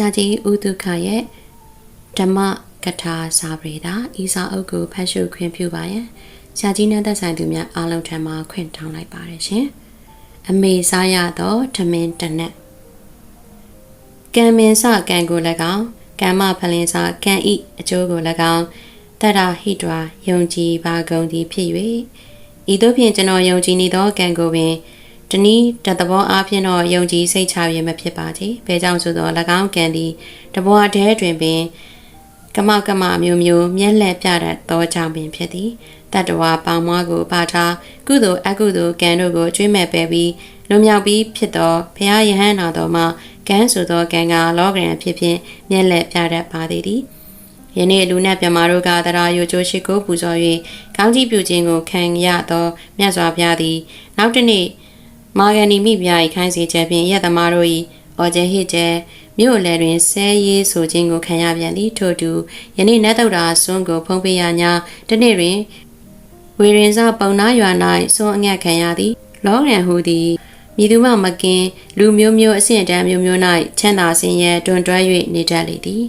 ရာကြီးဦးဒုက္ခရဲ့ဓမ္မကထာစာပေတာဤစာအုပ်ကိုဖတ်ရှုခွင့်ပြုပါရန်ဆရာကြီးနဲ့သက်ဆိုင်သူများအားလုံးထံမှခွင့်တောင်းလိုက်ပါတယ်ရှင်အမေစားရသောထမင်းတနက်ကံမင်စကံကို၎င်းကမ္မဖလင်စကံဤအကျိုးကို၎င်းတတဟိတဝါယုံကြည်ပါကုန်သည်ဖြစ်၍ဤသို့ဖြင့်ကျွန်တော်ယုံကြည်နေသောကံကိုပင် တနည်းတသဘောအားဖြင့်တော့ယုံကြည်စိတ်ချရမဖြစ်ပါချေ။ဘဲကြောင့်ဆိုသော၎င်းကံသည်တဘောအတဲတွင်ပင်ကမကမမျိုးမျိုးမျက်လှည့်ပြတတ်သောကြောင့်ပင်ဖြစ်သည်။တတဝါပေါင်မွားကိုပါထားကုသိုလ်အကုသိုလ်ကံတို့ကိုကျွေးမဲ့ပဲပြီးလွန်မြောက်ပြီးဖြစ်သောဘုရားယဟန်တော်တော်မှာကံဆိုသောကံကလောကရန်ဖြစ်ဖြစ်မျက်လှည့်ပြတတ်ပါသည်သည်။ယနေ့လူနတ်မြမာတို့ကတရားယိုကျိုးရှိကိုပူဇော်၍ကောင်းကြီးပြုခြင်းကိုခံရသောမြတ်စွာဘုရားသည် နောက်တစ်နေ့ မာဂန်နီမိဖုရား၏ခိုင်းစေချက်ဖြင့်ရက်သမားတို့၏အော်ကျဲဟစ်ကျဲမြို့လယ်တွင်ဆဲရေးဆိုခြင်းကိုခံရပြန်သည်ထို့တူယနေ့နတ်တုဒ္ဓါဆွန်းကိုဖုံးပေးရညာတနေ့တွင်ဝေရင်စပုံနာရွာ၌ဆွန်းအငတ်ခံရသည် လောရန်ဟူသည်မြည်သူမှမကင်းလူမျိုးမျိုးအဆင့်တန်းမျိုးမျိုး၌ချမ်းသာစင်ရဲတွန်တွဲ၍နေတတ်လေသည်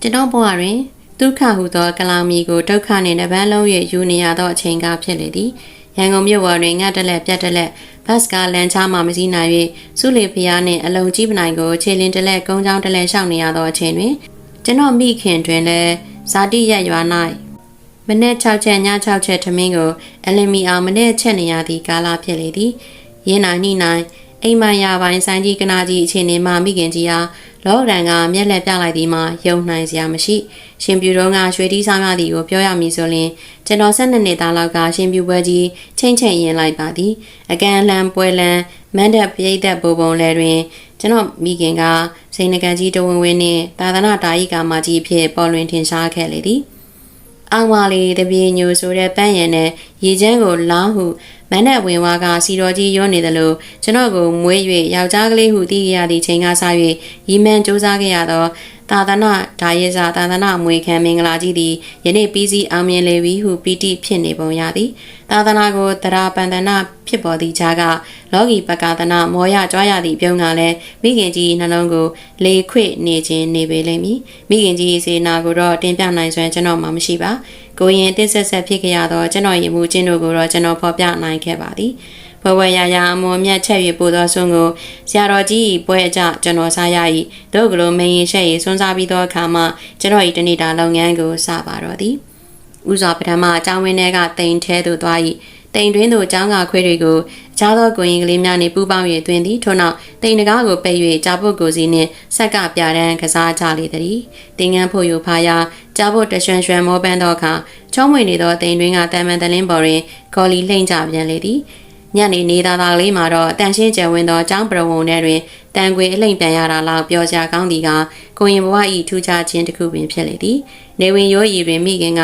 ကျွန်တော်ဘဝတွင်ဒုက္ခဟုသောကလောင်မီကိုဒုက္ခနှင့်တပန်းလုံး၍ယူနေရသောအချိန်ကဖြစ်လေသည်ရန်ကုန်မြို့ပေါ်တွင်ငှက်တက်လက်ပြတ်တက်လက် ဘတ်စကားလမ်းချားမှမစည်းနိုင်၍စုလီဖျားနှင့်အလုံးကြီးပနိုင်ကိုခြေလင်းတလက်ကုန်းချောင်းတလက်ရှောက်နေရသောအချိန်တွင်ကျွန်တော်မိခင်တွင်လည်းဇာတိရက်ရွာ၌မနေ့6ချက်ည6ချက်ထမင်းကိုအလင်မီအောင်မနေ့ချက်နေရသည့်ကာလဖြစ်လေသည်ရင်းနိုင်နှိနိုင်အိမ်မရပိုင်းဆိုင်ကြီးကနာကြီးအချိန်နေမှမိခင်ကြီးအားလောရန်ကမျက်လက်ပြလိုက်သည်မှာယုံနိုင်စရာမရှိ ရှင်ပြူတော်ကရွှေတီးစားများသည်ကိုပြောရမည်ဆိုရင်ကျွန်တော်၁၂နှစ်သားလောက်ကရှင်ပြူပွဲကြီးချိန်ချိန်ရင်လိုက်ပါသည်အကန်လန်ပွဲလန်မန်တပ်ပြိတ်သက်ပုံပုံလဲတွင်ကျွန်တော်မိခင်ကစိန်နကန်ကြီးတဝင်းဝင်းနှင့်သာသနာတာယိကာမကြီးဖြစ်ပေါ်လွင်ထင်ရှားခဲ့လေသည်အောင်ပါလေတပြေညိုဆိုတဲ့ပန်းရံနဲ့ရေချမ်းကိုလောင်းဟု မန်းနဲ့ဝင်ဝါကစီတော်ကြီးရောနေသလိုကျွန်တော်ကိုမွေး၍ယောက်ျားကလေးဟုသိရသည့်ချိန်ကစ၍ရီမန်စူးစမ်းခဲ့ရသောသာသနာဒါယေဇာသာသနာအမွေခံမင်္ဂလာကြီးသည်ယနေ့ပြီးစီအောင်မြင်လေပြီဟုပီတိဖြစ်နေပုံရသည် သာသနာကိုတရာပန္တနာဖြစ်ပေါ်သည့်ခြားကလောကီပကာသနာမောရကြွားရသည့်ပြုံးကလည်းမိခင်ကြီးနှလုံးကိုလေခွေနေခြင်းနေပေလိမ့်မည်မိခင်ကြီးစေနာကိုတော့တင်ပြနိုင်စွမ်းကျွန်တော်မှမရှိပါကိုရင်တစ်ဆက်ဆက်ဖြစ်ခဲ့ရသောကျွန်တော်ရင်မှုချင်းတို့ကိုတော့ကျွန်တော်ဖော်ပြနိုင်ခဲ့ပါသည်ဘဝရရအမွန်မြတ်ချက်၍ပို့သောဆွန်းကိုဆရာတော်ကြီးပွဲအကြကျွန်တော်စားရ၏တို့ကလိုမင်းရင်ရှက်၏စွန်းစားပြီးသောအခါမှာကျွန်တော်၏တနေ့တာလုပ်ငန်းကိုစပါတော့သည် ဥစွာပထမအကြောင်းဝင်းထဲကတိမ်ထဲသို့သွား၏တိမ်တွင်းသို့အကြောင်းကခွေးတွေကိုအခြားသောကိုရင်ကလေးများနှင့်ပူးပေါင်း၍တွင်သည်ထို့နောက်တိမ်တကားကိုပိတ်၍ကြာပုတ်ကိုစီနှင့်ဆက်ကပြတန်းကစားကြလေသည်တင်ငန်းဖို့ယူဖားရာကြာပုတ်တရွှန်ရွှန်မောပန်းသောအခါချောမွေနေသောတိမ်တွင်းကတမန်တလင်းပေါ်တွင်ကော်လီလှိမ့်ကြပြန်လေသည်ညနေနေသားသားလေးမှာတော့တန်ရှင်းကျယ်ဝင်းသောအကြောင်းပရဝုံထဲတွင်တန်ခွေအလိမ့်ပြန်ရတာလောက်ပြောစရာကောင်းသည်ကကိုရင်ဘဝဤထူးခြားခြင်းတစ်ခုပင်ဖြစ်လေသည်နေဝင်ရိုးရီတွင်မိခင်က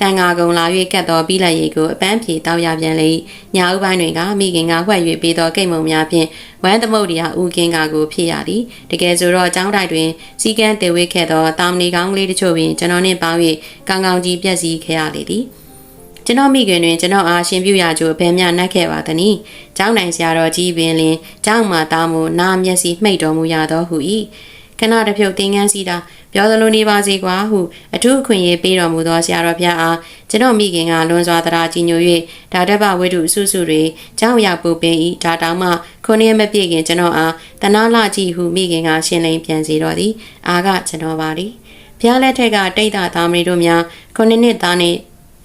တန်ငါကုံလာ၍ကတ်တော်ပြီးလိုက်ရေကိုအပန်းဖြေတောက်ရပြန်လေညာဥပိုင်းတွေကမိခင်ကဝှက်၍ပေးသောကိတ်မုံများဖြင့်ဝမ်းသမုတ်တရားဥကင်းကကိုဖြစ်ရသည်တကယ်ဆိုတော့ចောင်းတိုက်တွင်စီကန်းတေဝေးခဲ့သောတာမဏီကောင်းကလေးတို့ပင်ကျွန်တော်နှင့်ပေါင်း၍ကောင်းကောင်းကြီးပြည့်စည်ခဲ့ရလေသည်ကျွန်တော်မိခင်တွင်ကျွန်တော်အားရှင်ပြုရကြိုဘယ်မျှနှက်ခဲ့ပါသနည်း။ကျောင်းနိုင်ဆရာတော်ကြီးပင်လင်ကျောင်းမှာတားမှုနာမျက်စိမှိတ်တော်မူရသောဟု၏ ခဏတစ်ဖြုတ်တင်ငန်းစီတာပြောသလိုနေပါစေကွာဟုအထူးအခွင့်အရေးပေးတော်မူသောဆရာတော်ဘုရားအားကျွန်တော်မိခင်ကလွန်စွာတရားကြီးညို၍ဒါတပဝိတုစုစုတွေကြောင်းရောက်ပူပင်ဤဒါတောင်မှခုနှစ်မပြည့်ခင်ကျွန်တော်အားတနာလာကြည့်ဟုမိခင်ကရှင်းလင်းပြန်စီတော်သည်အာကကျွန်တော်ပါသည်ဘုရားလက်ထက်ကတိတ်တာသားမီတို့များခုနှစ်နှစ်သားနှင့်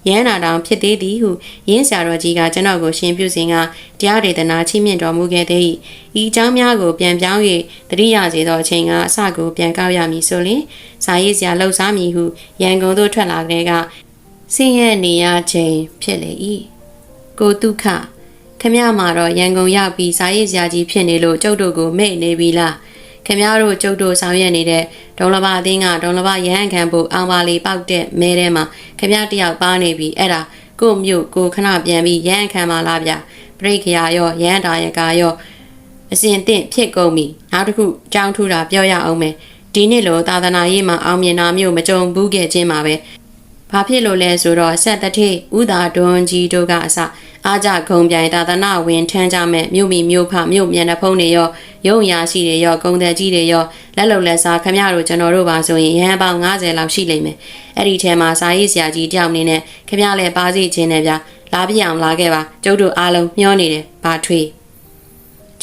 ရန်နာတောင်ဖြစ်သေးသည်ဟုရင်းဆရာတော်ကြီးကကျွန်တော်ကိုရှင်းပြစဉ်ကတရားဒေသနာချီးမြှင့်တော်မူခဲ့သည်။ဤအကြောင်းများကိုပြန်ပြောင်း၍တတိယစေသောအချိန်ကအစကိုပြန်ကောက်ရမည်ဆိုလျှင်စာရေးစရာလှုပ်ရှားမည်ဟုရန်ကုန်သို့ထွက်လာတဲ့ကဆင်းရဲနေရခြင်းဖြစ်လေ၏။ကိုတုခခမရမှာတော့ရန်ကုန်ရောက်ပြီးစာရေးစရာကြီးဖြစ်နေလို့ကျုပ်တို့ကိုမေ့နေပြီလား။ ခင်ဗျားတို့ကျုပ်တို့ဆောင်ရွက်နေတဲ့ဒေါလဘအသင်းကဒေါလဘရဟန်းခံဖို့အောင်ပါလီပေါက်တဲ့မဲထဲမှာခင်ဗျားတယောက်ပါနေပြီအဲ့ဒါကိုမြို့ကိုခဏပြန်ပြီးရဟန်းခံပါလားဗျပရိခရာရောရဟန်းတာရကာရောအစဉ်တင့်ဖြစ်ကုန်ပြီနောက်တစ်ခုကြောင်းထူတာပြောရအောင်မယ်ဒီနှစ်လိုသာသနာရေးမှာအောင်မြင်တာမျိုးမကြုံဘူးခဲ့ခြင်းပါပဲ ဘဘာဖြစ်လို့လဲဆိုတော့ဆက်တထိဥသာဒွန်ကြီးတို့ကအစအားကြဂုံပြိုင်သာသနာဝင်ထမ်းကြမဲ့မြို့မီမြို့ဖမြို့မြန်တဲ့ဖုံးတွေရောရုံရာရှိတွေရောဂုံတဲ့ကြီးတွေရောလက်လုံလက်စားခမရတို့ကျွန်တော်တို့ပါဆိုရင်ရဟန်းပေါင်း90လောက်ရှိလိမ့်မယ်အဲ့ဒီထဲမှာစာရေးဆရာကြီးတယောက်အနေနဲ့ခမရလည်းပါစီခြင်းနဲ့ဗျာလာပြအောင်လာခဲ့ပါကျုပ်တို့အားလုံးမျောနေတယ်ဘာထွေး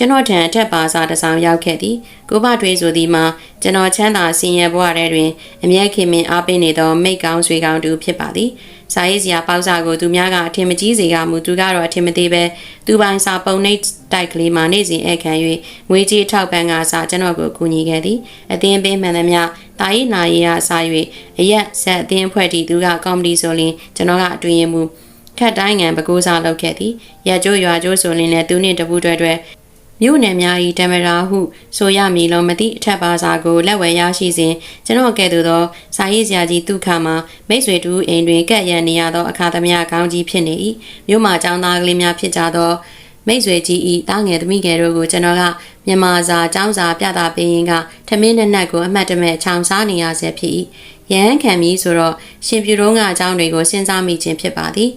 ကျွန်တော်ထံအထက်ပါစာတစ်ဆောင်ရောက်ခဲ့သည်ကိုဘထွေးဆိုသည်မှာကျွန်တော်ချမ်းသာစင်ရဘဝထဲတွင်အမျက်ခင်မင်အားပေးနေသောမိတ်ကောင်းဆွေကောင်းတူဖြစ်ပါသည်စာရေးစရာပေါက်စာကိုသူများကအထင်မကြီးစေကမူသူကတော့အထင်မသေးပဲသူပိုင်စာပုံနှိပ်တိုက်ကလေးမှာနေ့စဉ်အခမ်း၍ငွေကြေးထောက်ပံ့ကစာကျွန်တော်ကိုကူညီခဲ့သည်အသင်းပေးမှန်သမျှတာရီနာရီအစား၍အရက်ဆက်အသင်းဖွဲ့တီသူကကောမဒီဆိုရင်ကျွန်တော်ကအတွင်ရင်မူခက်တိုင်းငံပကိုးစားလုပ်ခဲ့သည်ရကျိုးရွာကျိုးဆိုရင်လည်းသူနှင့်တပူတွဲတွဲ မြို့နယ်များ၏တမရာဟုဆိုရမည်လုံးမသိအထက်ပါစာကိုလက်ဝယ်ရရှိစဉ်ကျွန်တော်ကဲ့သို့သောစာရေးဆရာကြီးဒုက္ခမှာမိတ်ဆွေတူအိမ်တွင်ကပ်ရန်နေရသောအခါသမယကောင်းကြီးဖြစ်နေ၏မြို့မှာចောင်းသားကလေးများဖြစ်ကြသောမိတ်ဆွေကြီးဤတားငယ်သမီးငယ်တို့ကိုကျွန်တော်ကမြန်မာစာចောင်းစာပြတာပေးရင်ကထမင်းနဲ့နက်ကိုအမှတ်တမဲ့ခြောင်စားနေရဆဲဖြစ်၏ရဟန်းခံပြီးဆိုတော့ရှင်ပြူတော်ကအကြောင်းတွေကိုစဉ်းစားမိခြင်းဖြစ်ပါသည်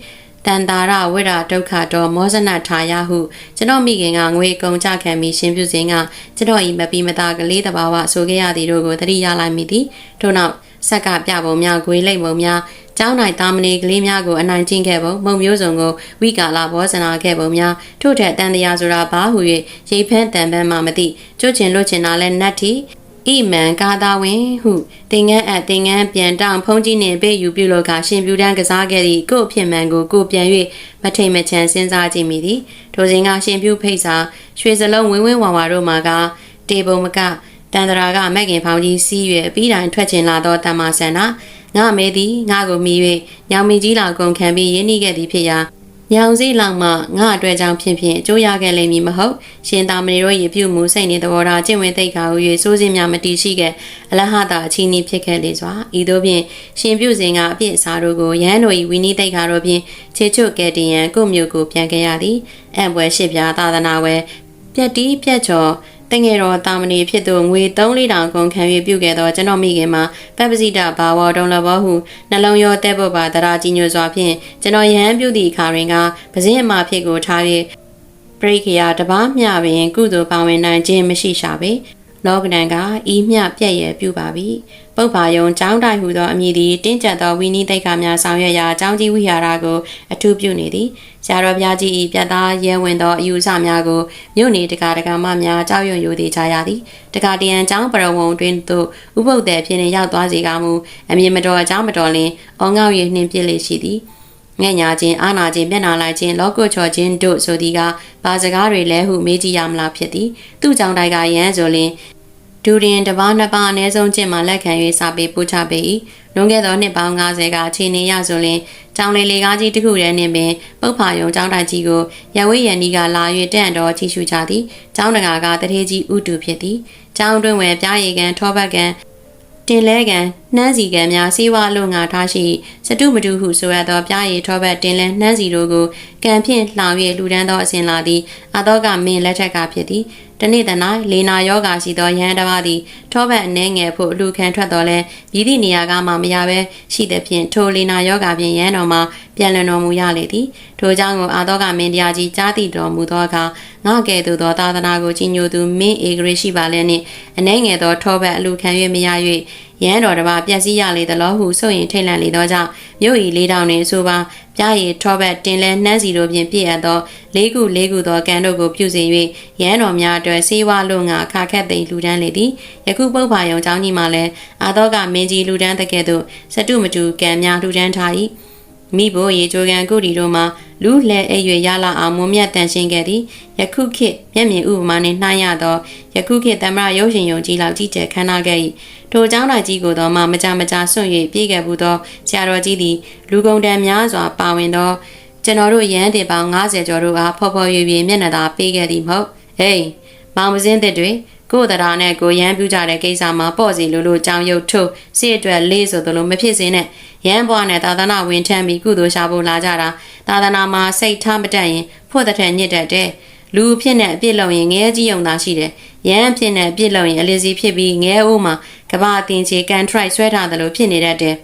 တန်တာရဝိရဒုက္ခတော်မောဇနထာယဟုကျွန်တော်မိခင်ကငွေကုန်ကြခံပြီးရှင်ပြုစဉ်ကကျွန်တော်ဤမပီမတာကလေးတဘာဝဆိုခဲ့ရသည်တို့ကိုသတိရလိုက်မိသည်ထို့နောက်ဆက်ကပြပုံများဂွေလိမ့်ပုံများကျောင်းနိုင်သားမဏေကလေးများကိုအနိုင်ကျင့်ခဲ့ပုံမုံမျိုးစုံကိုဝိကာလဘောဇနာခဲ့ပုံများထို့ထက်တန်တရားဆိုတာဘာဟု၍ရိတ်ဖန်းတန်ပန်းမှမသိကျွတ်ချင်လွတ်ချင်တာလဲနတ်တီ ဣမန်ကာသာဝင်ဟုတင်ငန်းအပ်တင်ငန်းပြန်တောင်းဖုံးကြီးနှင့်ပေးယူပြုလို့ကရှင်ပြူတန်းကစားခဲ့သည့်ကို့ဖြစ်မှန်ကိုကိုပြန်၍မထိန်မချန်စဉ်းစားကြည့်မိသည်ထိုစဉ်ကရှင်ပြူဖိတ်စာရွှေစလုံးဝင်းဝင်းဝါဝါတို့မှာကတေပုံမကတန်တရာကမက်ကင်ဖောင်ကြီးစီး၍ပြီးတိုင်းထွက်ချင်လာသောတမ္မာဆန္ဒငါမဲသည်ငါကိုမိ၍ညောင်မီကြီးလာကုန်ခံပြီးရင်းနှီးခဲ့သည်ဖြစ်ရာ ညောင်စည်းလောက်မှငါအတွက်ကြောင့်ဖြင့်ဖြင့်အကျိုးရခဲ့လိမ့်မည်မဟုတ်ရှင်သာမဏေတို့ရေပြုမှုစိတ်နေသဘောထားကျင့်ဝင်သိက္ခာဟု၍စိုးစင်းများမတီးရှိခဲ့အလဟတာအချီးနှီးဖြစ်ခဲ့လေစွာဤသို့ဖြင့်ရှင်ပြုစဉ်ကအပြစ်အစားတို့ကိုရဟန်းတို့၏ဝိနည်းသိက္ခာတို့ဖြင့်ခြေချွတ်ကဲ့တင်ရန်ကိုမျိုးကိုပြန်ခဲ့ရသည်အံ့ပွဲရှိပြသာသနာဝဲပြက်တီးပြက်ချော် တငယ်တော်တာမဏေဖြစ်သူငွေ3-4တောင်ကုန်ခံ၍ပြုခဲ့သောကျွန်တော်မိခင်မှာပပစိတဘာဝတုံလဘောဟုနှလုံးရောတဲ့ပုတ်ပါတရာကြီးညွစွာဖြင့်ကျွန်တော်ရဟန်းပြုသည့်အခါတွင်ကပဇင်းအမဖြစ်ကိုထား၍ပရိခယာတပားမျှပင်ကုသိုလ်ပါဝင်နိုင်ခြင်းမရှိရှာပေလောကဒံကဤမျှပြည့်ရပြုပါပြီပုပ္ပါယုံចောင်းတိုက်ဟူသောအမည်သည်တင်းကျပ်သောဝိနည်းတိတ်ခါများဆောင်ရွက်ရာចောင်းကြီးဝိဟာရကိုအထူးပြုနေသည် ဆရာတော်ဘုရားကြီး၏ပြတ်သားရဲဝင်သောအယူဆများကိုမြို့နေတကာတကာမများကြောက်ရွံ့ယူသေးကြရသည်တကာတရန်ចောင်းပရဝုံတွင်သို့ဥပုပ်တဲ့ဖြစ်နေရောက်သွားစေကမူအမြင်မတော်အကြောင်းမတော်လင်အောငေါ့ရနှင်ပြစ်လေရှိသည်ငဲ့ညာခြင်းအာနာခြင်းမျက်နာလိုက်ခြင်းလောကုချော်ခြင်းတို့ဆိုသည်ကဘာစကားတွေလဲဟုမေးကြည့်ရမလားဖြစ်သည်သူ့ကြောင့်တိုက်ကရန်ဆိုလင် ဒူရင်တပားနှစ်ပါးအနည်းဆုံးကျင့်မှလက်ခံ၍စာပေပို့ချပေ၏လွန်ခဲ့သောနှစ်ပေါင်း90ကအခြေအနေရဆိုရင်ကျောင်းလေးလေးကားကြီးတစ်ခုတည်းနှင့်ပင်ပုတ်ဖာယုံကျောင်းတိုက်ကြီးကိုရဝိရန်ဒီကလာ၍တန့်တော်ကြီးရှုကြသည်ကျောင်းတကာကတထေးကြီးဥတုဖြစ်သည်ကျောင်းတွင်ဝယ်ပြားရည်ကန်ထောပတ်ကန်တင်လဲကန်နှမ်းစီကန်များစေဝါလုံငါထားရှိစတုမတုဟုဆိုရသောပြားရည်ထောပတ်တင်လဲနှမ်းစီတို့ကိုကံဖြင့်လှောင်၍လူဒန်းသောအစဉ်လာသည်အတော့ကမင်းလက်ထက်ကဖြစ်သည် တနေ့တ၌လေနာယောဂါရှိသောယဟန်တစ်ပါးသည်ထောပတ်အနေငယ်ဖို့အလူခံထွက်တော်လဲမြည်သည့်နေရာကမှမရဘဲရှိသဖြင့်ထိုလေနာယောဂါဖြင့်ယဟန်တော်မှာပြန်လည်တော်မူရလေသည်ထိုကြောင့်ကိုအာသောကမင်းတရားကြီးကြားသိတော်မူသောအခါငါကဲ့သို့သောသာသနာကိုကြီးညိုသူမင်းဧဂရိရှိပါလဲနှင့်အနေငယ်သောထောပတ်အလူခံ၍မရ၍ရန်တော်တစ်ပါးပြက်စီးရလေသလိုဟုဆိုရင်ထိတ်လန့်လေသောကြောင့်မြို့ဤလေးတောင်တွင်ဆိုပါပြားရည်ထောပတ်တင်လဲနှမ်းစီတို့ဖြင့်ပြည့်အပ်သောလေးခုလေးခုသောကံတို့ကိုပြုစေ၍ရန်တော်များအတွက်စေဝါလုံငါခါခက်သိမ်းလူဒန်းလေသည်ယခုပုပ္ပါယုံเจ้าကြီးမှလည်းအာသောကမင်းကြီးလူဒန်းတကဲ့သို့စတုမတူကံများလူဒန်းထား၏ မိဘရေချိုကန်ကုတီတို့မှာလူလဲအရွယ်ရလာအောင်မွန်မြတ်တန်ရှင်းခဲ့သည်ယခုခေတ်မျက်မြင်ဥပမာနှင့်နှိုင်းရသောယခုခေတ်တမရရုပ်ရှင်ယုံကြီးလောက်ကြီးကျယ်ခမ်းနားခဲ့၏ထိုเจ้าတော်ကြီးကိုတော့မှမကြမကြဆွန့်၍ပြေးခဲ့ဘူးသောဆရာတော်ကြီးသည်လူကုန်တန်များစွာပါဝင်သောကျွန်တော်တို့ရန်တင်ပေါင်း90ကျော်တို့ကဖော်ဖော်ရွေရွေမျက်နှာသာပေးခဲ့သည်မဟုတ်ဟေးမောင်မစင်းတဲ့တွေကိုယ်တရားနဲ့ကိုရန်ပြူကြတဲ့ကိစ္စမှာပေါ့စီလိုလိုကြောင်ရုပ်ထုတ်စိတ်အတွက်လေးဆိုသလိုမဖြစ်စေနဲ့ ရန်ဘွားနဲ့သာသနာဝင်ထမ်းပြီးကုသိုလ်ရှာဖို့လာကြတာသာသနာမှာစိတ်ထားမတက်ရင်ဖို့တဲ့ထက်ညစ်တတ်တယ်လူဖြစ်နဲ့အပြစ်လုံရင်ငဲကြီးုံသာရှိတယ်ရန်ဖြစ်နဲ့အပြစ်လုံရင်အလီစီဖြစ်ပြီးငဲအိုးမှာကဘာအတင်ချေကန်ထရိုက်ဆွဲထားတယ်လို့ဖြစ်နေတတ်တယ်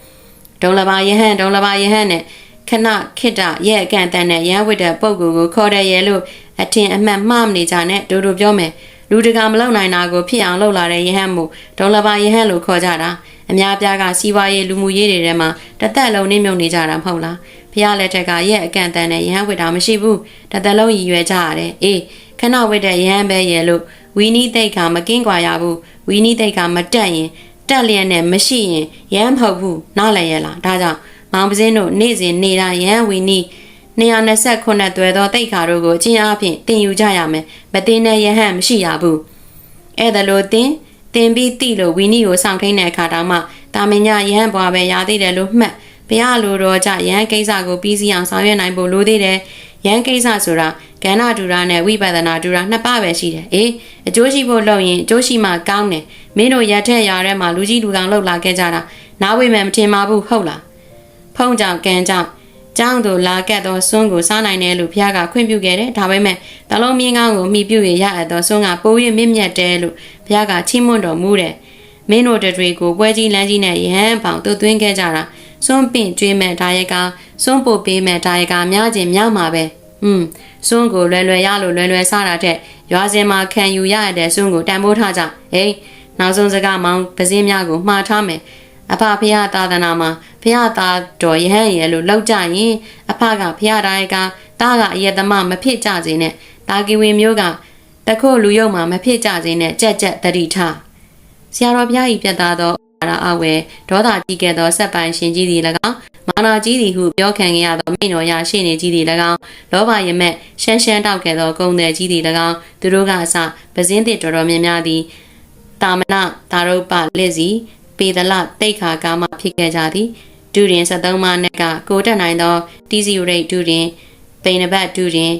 ဒုံလဘာယဟန်ဒုံလဘာယဟန်နဲ့ခဏခိတ္တရဲ့အကန့်အသတ်နဲ့ရဟန်းဝိတ္တပုဂ္ဂိုလ်ကိုခေါ်တယ်ရဲ့လို့အထင်အမှတ်မှားမနေကြနဲ့ဒို့တို့ပြောမယ်လူတကာမလုံနိုင်တာကိုဖြစ်အောင်လုပ်လာတဲ့ယဟန်မို့ဒုံလဘာယဟန်လို့ခေါ်ကြတာ အများပြားကစီးပွားရေးလူမှုရေးတွေထဲမှာတစ်သက်လုံးနှိမ့်မြုံနေကြတာမဟုတ်လားဖះလက်ထက်ကရဲ့အကန့်အသတ်နဲ့ယဟန်ဝိတ္တာမရှိဘူးတစ်သက်လုံးရည်ရွယ်ကြရတယ်အေးခဏဝိတ္တယဟန်ပဲရဲ့လို့ဝီနီးသိတ်ကမကင်းကွာရဘူးဝီနီးသိတ်ကမတက်ရင်တက်လျက်နဲ့မရှိရင်ရမ်းမဟုတ်ဘူးနားလည်ရလားဒါကြောင့်မောင်ပစင်းတို့နေ့စဉ်နေတာရမ်းဝီနီ229သွဲသောတိတ်ခါတို့ကိုအချင်းအဖြစ်တင်ယူကြရမယ်မတင်တဲ့ယဟန်မရှိရဘူးအဲ့ဒါလို့တင် တင်ပြီးတိလို့ဝီနီကိုစောင့်ထိန်တဲ့အခါတောင်မှတာမင်ညယဟန်ဘွားပဲရသေးတယ်လို့မှတ်ဘုရားလိုတော်ကြယဟန်ကိစ္စကိုပြီးစီအောင်ဆောင်ရွက်နိုင်ဖို့လိုသေးတယ်ယဟန်ကိစ္စဆိုတာကဏ္ဍဒူရာနဲ့ဝိပဿနာဒူရာနှစ်ပါးပဲရှိတယ်အေးအကျိုးရှိဖို့လုပ်ရင်အကျိုးရှိမှကောင်းတယ်မင်းတို့ရက်ထက်ရထဲမှာလူကြီးလူကောင်လှုပ်လာခဲ့ကြတာနားဝိမယ်မထင်ပါဘူးဟုတ်လားဖုံကြောင့်ကန်ကြောင့်ကျောင်းသူလာကက်သောစွန်းကိုစားနိုင်တယ်လို့ဘုရားကခွင့်ပြုခဲ့တယ်ဒါပေမဲ့တလုံးမြင်းကောင်းကိုမိပြုရရအပ်သောစွန်းကပိုးရမြင့်မြတ်တယ်လို့ ဘုရားကချီးမွမ်းတော်မူတယ်မင်းတို့တွေကိုပွဲကြီးလမ်းကြီးနဲ့ရဟန်းပေါင်သွသွင်းခဲ့ကြတာစွန်းပင့်ကျွေးမဲ့ဒါရိုက်ကစွန်းပို့ပေးမဲ့ဒါရိုက်ကများခြင်းများမှာပဲอืมစွန်းကိုလွယ်လွယ်ရလို့လွယ်လွယ်စားတာတဲ့ရွာစင်မှာခံယူရတဲ့စွန်းကိုတန်ဖိုးထားကြဟေးနောက်ဆုံးစကားမောင်းပစင်းများကိုမှားထားမယ်အဖဖះသာသနာမှာဖះသားတော်ရဟန်းရဲ့လို့လောက်ကြရင်အဖကဖះတိုင်းကတားကအယက်သမမဖြစ်ကြစေနဲ့တာကီဝင်မျိုးက တခုလူယုံမှာမဖြစ်ကြစေနဲ့ကြက်ကြက်တတိထားဆရာတော်ဘုရားဤပြတ်သားသောအာရအဝဲဒေါသကြီးခဲ့သောဆက်ပိုင်ရှင်ကြီးသည်၎င်းမာနာကြီးသည်ဟုပြောခံခဲ့ရသောမိနော်ရရှိနေကြီးသည်၎င်းလောဘရမက်ရှမ်းရှမ်းတောက်ခဲ့သောဂုံတဲ့ကြီးသည်၎င်းသူတို့ကအစပဇင်းတစ်တော်တော်များများသည်တာမနတာရုပ္ပလက်စီပေဒလတိတ်ခါကာမဖြစ်ခဲ့ကြသည်ဒုရင်73မနဲ့ကကိုတက်နိုင်သောတီစီရိတ်ဒုရင်ပိဏဘတ်ဒုရင်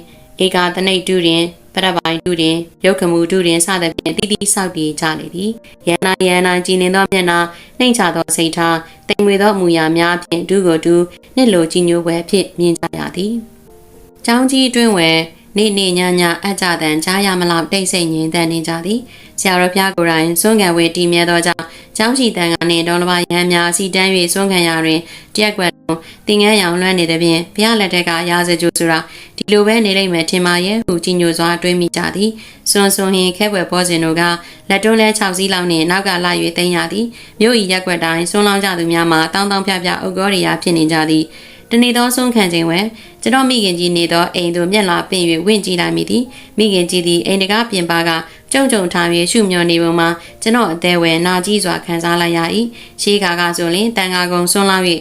ဧကာသနိတ်ဒုရင် ပရပိုင်ဒုရင်ရုပ်ခမှုဒုရင်စသဖြင့်တိတိဆောက်တည်ကြလေသည်ယန္နာယန္နာကြည်နေသောမျက်နှာနှိမ့်ချသောစိတ်ထားတိမ်မွေသောမူရာများဖြင့်ဒုကိုဒုနှစ်လိုကြည်ညိုပွဲဖြင့်မြင်ကြရသည်။ကျောင်းကြီးအတွင်းဝယ်နေ့နေ့ညညအကြတန်ကြားရမလောက်တိတ်ဆိတ်ငြိမ်သက်နေကြသည်ဆရာတော်ဘုရားကိုယ်တိုင်စွန့်ခံဝေတီမြဲသောကြောင့်ကျောင်းရှိတန်ကနေဒေါ်လဘရဟန်းများစီတန်း၍စွန့်ခံရတွင်တရက်ကွက်လုံးတင်ငန်းရောင်လွှမ်းနေသည်ဖြင့်ဘုရားလက်ထက်ကရာဇကြိုဆိုတာဒီ လိုပဲနေလိမ့်မယ်ထင်ပါရဲ့ဟုကြီးညိုစွာတွေးမိကြသည်စွန်စွန်ဟင်ခဲွယ်ပေါ်စဉ်တို့ကလက်တွန်းလဲ6စီးလောက်နှင့်နောက်ကလာ၍တိန်ရသည်မြို့ဤရက်ကွက်တိုင်းစွန့်လောင်းကြသူများမှာတောင်းတောင်းဖြဖြအုတ်ကောရိယာဖြစ်နေကြသည်တနေ့သောဆုံးခံခြင်းဝဲကျွန်တော်မိခင်ကြီးနေသောအိမ်သို့မျက်လာပင်၍ဝင့်ကြည့်လိုက်မိသည်မိခင်ကြီးသည်အိမ်တကားပြင်ပါကကြုံကြုံထား၍ရှုမျောနေပုံမှာကျွန်တော်အသေးဝဲနာကြီးစွာခံစားလိုက်ရ၏ရှေးကာကဆိုရင်တန်ဃာကုံဆွန်းလာ၍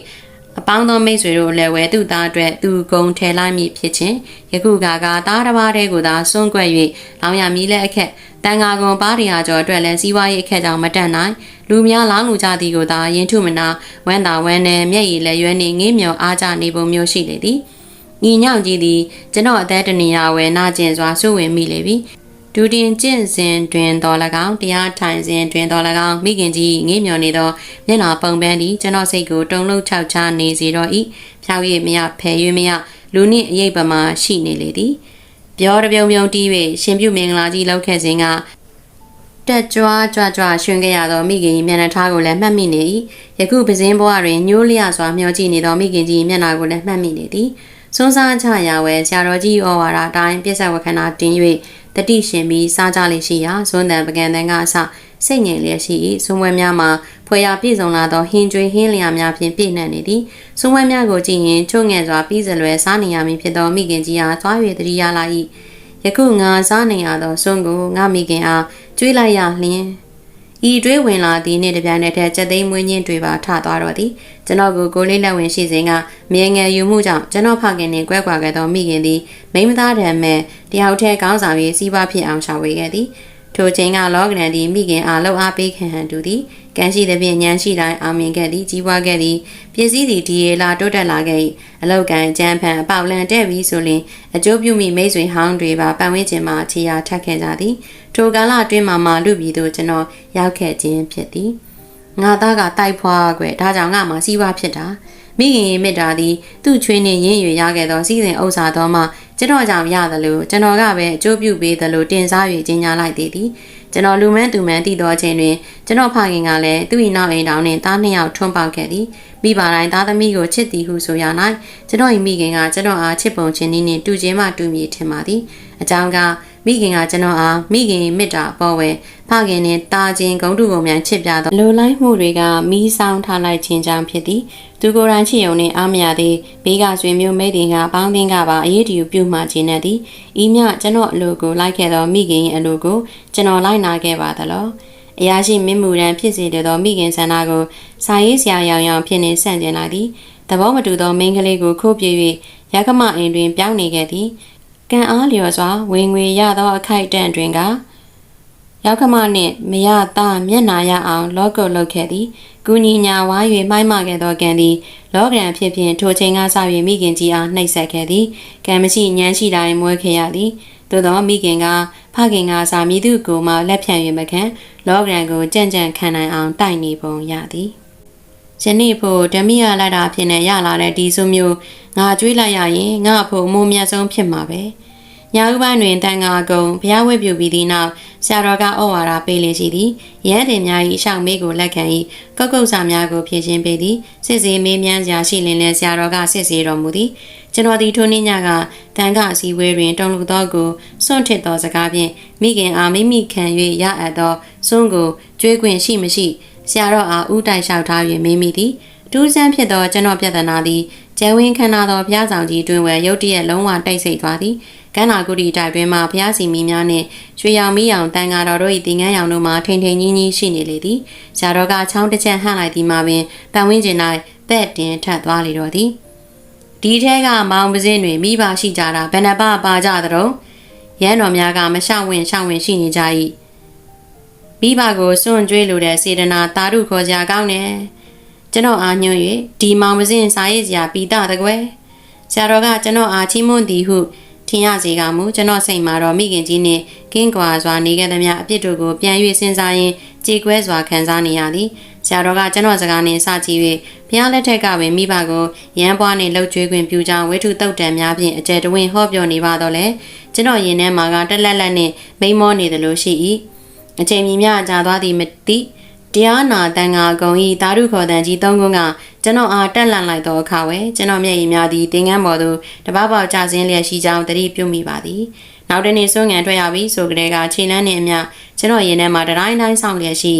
အပေါင်းသောမိတ်ဆွေတို့လည်းဝဲသူ့သားအတွက်သူကုံထဲလိုက်မိဖြစ်ခြင်းယခုကကသားတစ်ပါးတည်းကိုသာစွန့်ကွက်၍လောင်ရမီလက်အခက်တန်ဃာကုံပါးတရာကျော်အတွက်လည်းစီးပွားရေးအခက်ကြောင့်မတတ်နိုင်လူများလောင်းလူကြသည်ကိုသာရင်ထုမနာဝမ်းသာဝမ်းနဲ့မျက်ရည်လည်းရွယ်နေငေးမြော်အားကြနေပုံမျိုးရှိလေသည်ညီညောင်ကြီးသည်ကျွန်တော်အသက်တနေရဝဲနာကျင်စွာစုဝင်မိလေပြီ ဒူတင်ကျင့်စဉ်တွင်တော်၎င်းတရားထိုင်စဉ်တွင်တော်၎င်းမိခင်ကြီးငေးမြော်နေသောမျက်နှာပုံပန်းသည်ကျွန်တော်စိတ်ကိုတုံလုံးချောက်ချနေစေတော့၏ဖြောက်ရည်မရဖယ်၍မရလူနှင့်အရေးပမာရှိနေလေသည်ပြောတပြုံပြုံတီး၍ရှင်ပြုမင်္ဂလာကြီးလောက်ခဲ့စဉ်ကတက်ကြွားကြွကြွရှင်ခဲ့ရသောမိခင်ကြီးမျက်နှာထားကိုလည်းမှတ်မိနေ၏ယခုပစင်းဘဝတွင်ညိုးလျစွာမျောကြည့်နေသောမိခင်ကြီးမျက်နှာကိုလည်းမှတ်မိနေသည်စွန်းစားချရာဝဲဆရာတော်ကြီးဩဝါဒအတိုင်းပြည့်စက်ဝခဏတင်၍ တတိရှင်ပြီးစားကြလေရှိရာဇွန်းတန်ပကံတန်ကအစစိတ်ငြိမ်လျက်ရှိ၏ဇွန်းဝဲများမှာဖွေရပြည့်စုံလာသောဟင်းကျွေးဟင်းလျာများဖြင့်ပြည့်နှံ့နေသည်ဇွန်းဝဲများကိုကြည့်ရင်ချုံငယ်စွာပြီးစလွယ်စားနေရမည်ဖြစ်သောမိခင်ကြီးအားသွား၍တတိယလာ၏ယခုငါစားနေရသောစွန်းကိုငါမိခင်အားကျွေးလိုက်ရလျင် ဤတွေးဝင်လာသည်နှင့်တပြိုင်နက်တည်းကြက်သိမ်းမွေးညင်းတွေပါထသွားတော့သည်ကျွန်တော်ကိုကိုလေးလက်ဝင်ရှိစဉ်ကမြင်ငယ်ယူမှုကြောင့်ကျွန်တော်ဖခင်နှင့်ကွဲကွာခဲ့သောမိခင်သည်မိမသားတံမဲ့တယောက်တည်းကောင်းဆောင်၍စီးပွားဖြစ်အောင်ရှာဝေခဲ့သည်ထိုချိန်ကလောကရန်သည်မိခင်အားလှုပ်အားပေးခံဟန်တူသည်ကံရှိသဖြင့်ဉာဏ်ရှိတိုင်းအောင်မြင်ခဲ့သည်ကြီးပွားခဲ့သည်ပစ္စည်းသည်ဒီရေလာတိုးတက်လာခဲ့၏အလောက်ကံကြမ်းဖန်အပေါလန်တဲ့ပြီးဆိုရင်အကျိုးပြုမိမိတ်ဆွေဟောင်းတွေပါပတ်ဝန်းကျင်မှာခြေရာထပ်ခဲ့ကြသည် ထိုကာလအတွင်းမှာမှလူပြည်သို့ကျွန်တော်ရောက်ခဲ့ခြင်းဖြစ်သည်ငါသားကတိုက်ဖွာကွယ်ဒါကြောင့်ငါမှစီးပွားဖြစ်တာမိခင်ရေမေတ္တာသည်သူ့ချွေးနှင့်ရင်းရွရခဲ့သောစီစဉ်ဥစ္စာတော်မှကျွန်တော်ကြောင့်ရသလိုကျွန်တော်ကပဲအကျိုးပြုပေးသလိုတင်စား၍ကြီးညာလိုက်သေးသည်ကျွန်တော်လူမန်းသူမန်းတည်တော်ချိန်တွင်ကျွန်တော်ဖခင်ကလည်းသူ့၏နောက်အိမ်တောင်နှင့်သားနှစ်ယောက်ထွန်းပေါက်ခဲ့သည်မိဘတိုင်းသားသမီးကိုချစ်သည်ဟုဆိုရ၌ကျွန်တော်၏မိခင်ကကျွန်တော်အားချစ်ပုံချင်းနည်းနှင့်တူချင်းမှတူမြည်ထင်ပါသည်အကြောင်းက မိခင်ကကျွန်တော်အားမိခင်မေတ္တာပေါ်ဝဲဖခင်နှင့်တာချင်းဂုံတုကုန်မြန်ချစ်ပြသောလိုလိုက်မှုတွေကမီးဆောင်ထားလိုက်ခြင်းကြောင့်ဖြစ်သည်သူကိုယ်တိုင်ချစ်ရုံနှင့်အားမရသည်ဘေးကဆွေမျိုးမိတ်တင်ကပေါင်းသင်းကပါအရေးတူပြုမှခြင်းနဲ့သည်ဤမြကျွန်တော်အလိုကိုလိုက်ခဲ့သောမိခင်၏အလိုကိုကျွန်တော်လိုက်နာခဲ့ပါသလောအရာရှိမင်းမူရန်ဖြစ်စေတဲ့သောမိခင်ဆန္ဒကိုစာရေးဆရာရောင်ရောင်ဖြစ်နေဆန့်ကျင်လာသည်သဘောမတူသောမိန်းကလေးကိုခိုးပြေး၍ရကမအိမ်တွင်ပြောင်းနေခဲ့သည် ကံအားလျော်စွာဝင်ငွေရသောအခိုက်အတန့်တွင်ကရောက်ခမနှင့်မရသားမျက်နာရအောင် လောကုတ်လုပ်ခဲ့သည်ကုညီညာဝါ၍မှိုင်းမခဲ့သောကံသည်လောကရန်ဖြစ်ဖြင့်ထိုချိန်ကစ၍မိခင်ကြီးအားနှိပ်စက်ခဲ့သည်ကံမရှိညမ်းရှိတိုင်းမွဲခဲ့ရသည်သို့သောမိခင်ကဖခင်ကစာမိသူကိုမှလက်ဖြန့်၍မခံလောကရန်ကိုကြံ့ကြံ့ခံနိုင်အောင်တိုက်နေပုံရသည် ယနေ့ဖို့ဓမိယလိုက်တာဖြစ်နေရလာတဲ့ဒီစုမျိုးငါကြွေးလိုက်ရရင်ငါ့ဖို့မိုးမြတ်ဆုံးဖြစ်မှာပဲ။ညာဥပိုင်းတွင်တန်ဃာကုံဘုရားဝတ်ပြုပြီးသည့်နောက်ဆရာတော်ကဩဝါဒပေးလေရှိသည်။ရဲတင်များ၏အရှောက်မေးကိုလက်ခံ၏ကုတ်ကုတ်စာများကိုဖြည့်ရှင်းပေးသည်။စစ်စေးမေးမြန်းစရာရှိလင်လဲဆရာတော်ကစစ်စေးတော်မူသည်။ကျွန်တော်ဒီထိုနေ့ညကတန်ခအစည်းဝေးတွင်တုံလူသောကိုစွန့်ထစ်သောစကားဖြင့်မိခင်အားမိမိခံ၍ရအပ်သောစွန့်ကိုကြွေးခွင့်ရှိမရှိ ဆရာတော်အားဥတိုက်လျှောက်ထား၍မေးမိသည်။တူးဆန်းဖြစ်သောကျွန်တော်ပြဿနာသည်ကျဲဝင်းခန္ဓာသောဘုရားဆောင်ကြီးတွင်ဝယ်ရုတ်တရက်လုံးဝတိတ်ဆိတ်သွားသည်ကန္နာကုတီတိုက်တွင်မှဘုရားစီမီများနှင့်ရွှေရောင်မီးရောင်တန်ဃာတော်တို့၏တင်ငန်းရောင်တို့မှထိန်ထိန်ကြီးကြီးရှိနေလေသည်ဇာတော်ကချောင်းတစ်ချက်ဟန့်လိုက်သည်မှပင်တန်ဝင်းကျင်၌ပဲ့တင်ထပ်သွားလေတော့သည်ဒီထဲကမောင်ပစင်းတွေမိဘရှိကြတာဘယ်နှပပါကြသတုံးရန်တော်များကမရှောင်ဝင်ရှောင်ဝင်ရှိနေကြ၏ မိဘကိုစွန့်ကြွေးလိုတဲ့စေတနာတာရုခေါ်ကြကောင်းတယ်ကျွန်တော်အားညွှန်၍ဒီမောင်မစင်းစာရေးစရာပိတာတကွယ်ဆရာတော်ကကျွန်တော်အားချီးမွမ်းသည်ဟုထင်ရစေကမူကျွန်တော်စိတ်မှာတော့မိခင်ကြီးနှင့်ကင်းကွာစွာနေခဲ့သမျှအပြစ်တို့ကိုပြန်၍စဉ်းစားရင်းကြေကွဲစွာခံစားနေရသည်ဆရာတော်ကကျွန်တော်စကားနှင့်စကြည့်၍ဘုရားလက်ထက်ကပင်မိဘကိုရန်ပွားနှင့်လှုပ်ကြွေးခွင့်ပြုကြောင်းဝိထုတုတ်တံများဖြင့်အကျယ်တဝင်းဟောပြောနေပါတော့လေကျွန်တော်ရင်ထဲမှာကတက်လက်လက်နှင့်မိန်မောနေသလိုရှိ၏ အချိန်မြင့်ကြာသွားသည်မသိတရားနာတန်ဃာကုံဤတာရုခေါ်တန်ကြီးသုံးခုကကျွန်တော်အားတက်လန့်လိုက်သောအခါဝဲကျွန်တော်မျက်ရည်များသည်တင်ငန်းပေါ်သို့တပပေါက်ကျဆင်းလျက်ရှိကြောင်းတတိပြုမိပါသည်နောက်တနေ့စွန့်ငံထွက်ရပြီဆိုကြတဲ့ကခြေလန်းနှင့်အမျှကျွန်တော်ရင်ထဲမှာတတိုင်းတိုင်းဆောင်လျက်ရှိ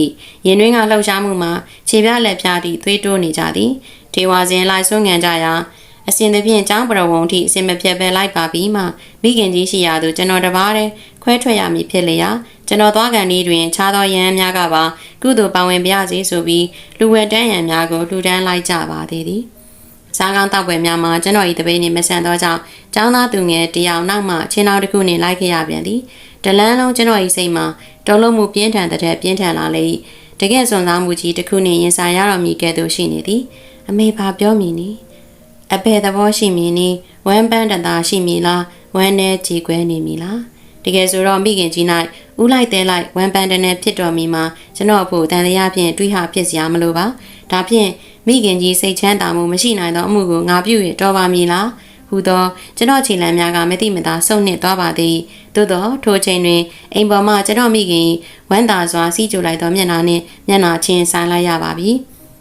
ရင်တွင်းကလှုပ်ရှားမှုမှာခြေပြလက်ပြသည့်သွေးတိုးနေကြသည်ဒေဝစဉ်လိုက်စွန့်ငံကြရာ အစဉ်သဖြင့်ကျောင်းပရဝုံထိအစဉ်မပြတ်ပဲလိုက်ပါပြီးမှမိခင်ကြီးရှိရာသို့ကျွန်တော်တပားတည်းခွဲထွက်ရမည်ဖြစ်လျာကျွန်တော်သွားကန်ဤတွင်ခြားသောရဟန်းများကပါကုသိုလ်ပါဝင်ပြစေဆိုပြီးလူဝဲတန်းရန်များကိုလှူဒန်းလိုက်ကြပါသေးသည်စားကောင်းတောက်ပွဲများမှာကျွန်တော်ဤတပိနှင့်မဆန်သောကြောင့်ကျောင်းသားသူငယ်တယောက်နောက်မှချင်းတော်တစ်ခုနှင့်လိုက်ခဲ့ရပြန်သည်တလန်းလုံးကျွန်တော်ဤစိတ်မှာတုံးလုံးမှုပြင်းထန်တဲ့ပြင်းထန်လာလေတကယ်စွန်စားမှုကြီးတစ်ခုနှင့်ရင်ဆိုင်ရတော်မူကဲ့သို့ရှိနေသည်အမေဘာပြောမည်နည်း အဘယ်သဘောရှိမည်နည်းဝမ်းပန်းတသာရှိမည်လားဝမ်းနဲ့ကြည်ကွဲနေမည်လားတကယ်ဆိုတော့မိခင်ကြီး၌ဥလိုက်တဲလိုက်ဝမ်ပန်တနဲ့ဖြစ်တော်မီမှာကျွန်တော်ဖို့တန်လျာဖြင့်တွေးဟာဖြစ်စရာမလိုပါဒါဖြင့်မိခင်ကြီးစိတ်ချမ်းသာမှုမရှိနိုင်သောအမှုကိုငါပြုရတော်ပါမည်လားဟူသောကျွန်တော်ခြေလမ်းများကမသိမသာစုံနှင့်သွားပါသည်သို့သောထိုချိန်တွင်အိမ်ပေါ်မှကျွန်တော်မိခင်ဝမ်းသာစွာစီးကြိုလိုက်သောမျက်နှာနှင့်မျက်နှာချင်းဆိုင်လိုက်ရပါပြီ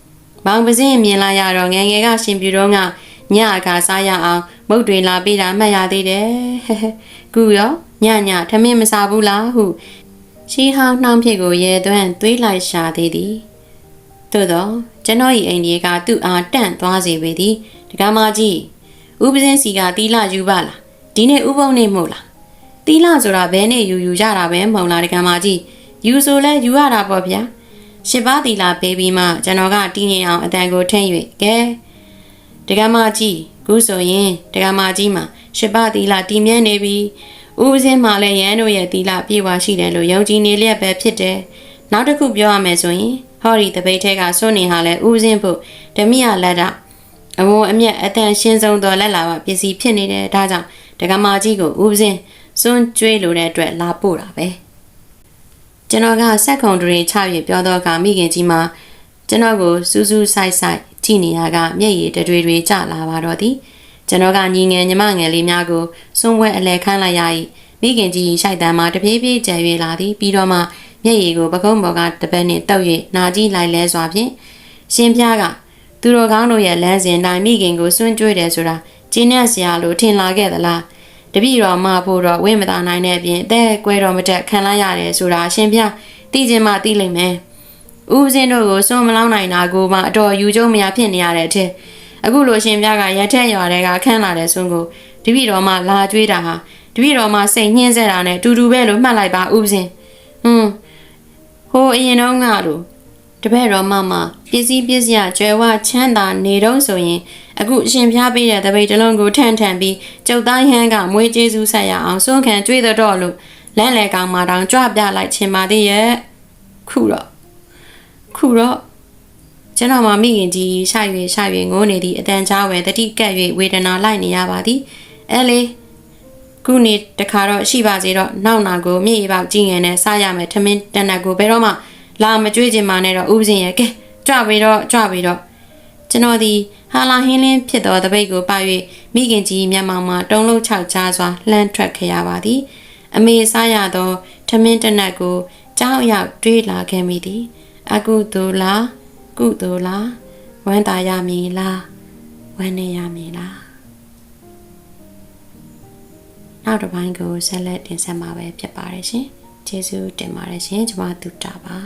။ဘောင်ပစင်းမြင်လာရတော့ငယ်ငယ်ကရှင်ပြူတော့က ညအခါစားရအောင်မုတ်တွေလာပေးတာမှတ်ရသေးတယ်။ကူရောညညထမင်းမစားဘူးလားဟုရှီဟောင်းနှောင်းဖြစ်ကိုရဲသွန်းသွေးလိုက်ရှာသေးသည်သို့တော့ကျွန်တော်၏အိမ်ကြီးကသူ့အားတန့်သွားစေပေသည်တက္ကမကြီးဥပစင်းစီကတီလာယူပါလားဒီနေ့ဥပုံနေမို့လားတီလာဆိုတာဘဲနဲ့ယူယူရတာပဲမဟုတ်လားတက္ကမကြီးယူဆိုလဲယူရတာပေါ့ဗျာရှစ်ပါးတီလာပေးပြီးမှကျွန်တော်ကတင်းငင်အောင်အတန်ကိုထည့်၍ကဲ တက္ကမကြီးခုဆိုရင်တက္ကမကြီးမှာရှစ်ပါးတီလာတီမြဲနေပြီဦးစင်းမှလည်းရန်တို့ရဲ့တီလာပြေဝရှိတယ်လို့ယုံကြည်နေလျက်ပဲဖြစ်တယ်။နောက်တစ်ခုပြောရမယ်ဆိုရင်ဟော်ရီတပိတ်ထဲကစွန့်နေဟာလဲဦးစင်းဖို့ဓမိယလက်တာအမုံအမျက်အတန်ရှင်းဆုံးသောလက်လာပါပစ္စည်းဖြစ်နေတယ်ဒါကြောင့်ဒကမာကြီးကိုဦးစင်းစွန့်ကျွေးလိုတဲ့အတွက်လာပို့တာပဲကျွန်တော်ကဆက်ခုံတွေချ၍ပြောတော့ကမိခင်ကြီးမှာကျွန်တော်ကိုစူးစူးဆိုင်ဆိုင် ကြည့်နေတာကမျက်ရည်တွေတွေကျလာပါတော့သည်ကျွန်တော်ကညီငယ်ညီမငယ်လေးများကိုစွန့်ဝဲအလဲခန်းလိုက်ရ၏မိခင်ကြီးရှိုက်တန်းမှာတပြေးပြေးကြံရွေလာသည်ပြီးတော့မှမျက်ရည်ကိုပကုံးပေါ်ကတပတ်နဲ့တောက်၍နာကြည့်လိုက်လဲစွာဖြင့်ရှင်ပြားကသူတော်ကောင်းတို့ရဲ့လမ်းစဉ်တိုင်းမိခင်ကိုစွန့်ကြွေးတယ်ဆိုတာကျင်းနဲ့စရာလိုထင်လာခဲ့သလားတပည့်တော်မဖို့တော့ဝိမသာနိုင်တဲ့အပြင်အသက်ကွဲတော်မတက်ခံလိုက်ရတယ်ဆိုတာရှင်ပြားသိခြင်းမှသိလိမ့်မယ် ဦးစင်းတို့ကိုစွန့်မလောင်းနိုင်တာကိုမှအတော်ယူကျုံမရဖြစ်နေရတဲ့အထက်အခုလိုရှင်ပြားကရထက်ရွာတွေကခန်းလာတဲ့ဆွန်းကိုတပည့်တော်မှလာကြွေးတာဟာတပည့်တော်မှစိတ်ညှင်းဆဲတာနဲ့တူတူပဲလို့မှတ်လိုက်ပါဦးစင်းဟွန်းဟိုအရင်တော့ငါတို့တပည့်တော်မမပစ္စည်းပစ္စယကျွဲဝချမ်းသာနေတော့ဆိုရင်အခုအရှင်ဖျားပေးတဲ့တပိတ်တစ်လုံးကိုထန့်ထန့်ပြီးကျုပ်သားဟန်းကမွေးကျေးဇူးဆက်ရအောင်စွန့်ခံကြွေးတော့လို့လန့်လေကောင်မတောင်ကြွပြလိုက်ချင်ပါသေးရဲ့ခုတော့ ခုတော့ကျွန်တော်မမိခင်ကြီးရှာ၍ရှာ၍ငိုးနေသည့်အတန်ကြားဝယ်တတိကပ်၍ဝေဒနာလိုက်နေရပါသည်အဲလေခုနေတခါတော့ရှိပါစေတော့နောက်နာကိုမြေပေါက်ကြည့်ငယ်နဲ့စားရမယ်ထမင်းတနက်ကိုဘယ်တော့မှလာမကြွေးချင်ပါနဲ့တော့ဥပစင်ရဲ့ကဲကြွပြီးတော့ကြွပြီးတော့ကျွန်တော်ဒီဟာလာဟင်းလင်းဖြစ်သောတပိတ်ကိုပါ၍မိခင်ကြီးမျက်မှောင်မှာတုံးလုံးချောက်ချစွာလှမ်းထွက်ခဲ့ရပါသည် အမေစားရသောထမင်းတနက်ကိုကြောက်ရောက်တွေးလာခဲ့မိသည် အကုသိုလ်လားကုသိုလ်လားဝမ်းသာရမည်လားဝမ်းနေရမည်လားနောက်တစ်ပိုင်းကိုဆက်လက်တင်ဆက်မှာပဲဖြစ်ပါတယ်ရှင်ကျေးဇူးတင်ပါတယ်ရှင်ကျွန်မတူတာပါ